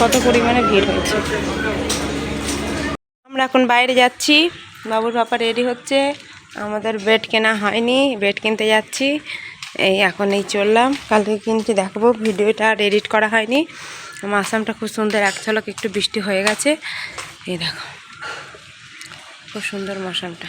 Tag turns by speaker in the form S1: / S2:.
S1: কত পরিমাণে ভিড় হয়েছে? আমরা এখন বাইরে যাচ্ছি। বাবুর পাপা রেডি হচ্ছে। আমাদের বেড কেনা হয়নি। বেড কিনতে যাচ্ছি। এই এখন এই চললাম। কালকে কিনতে দেখব। ভিডিওটা আর এডিট করা হয়নি। আমার আসামটা খুব সুন্দর। এক ঝলক একটু বৃষ্টি হয়ে গেছে। এই দেখো। খুব সুন্দর মৌসামটা।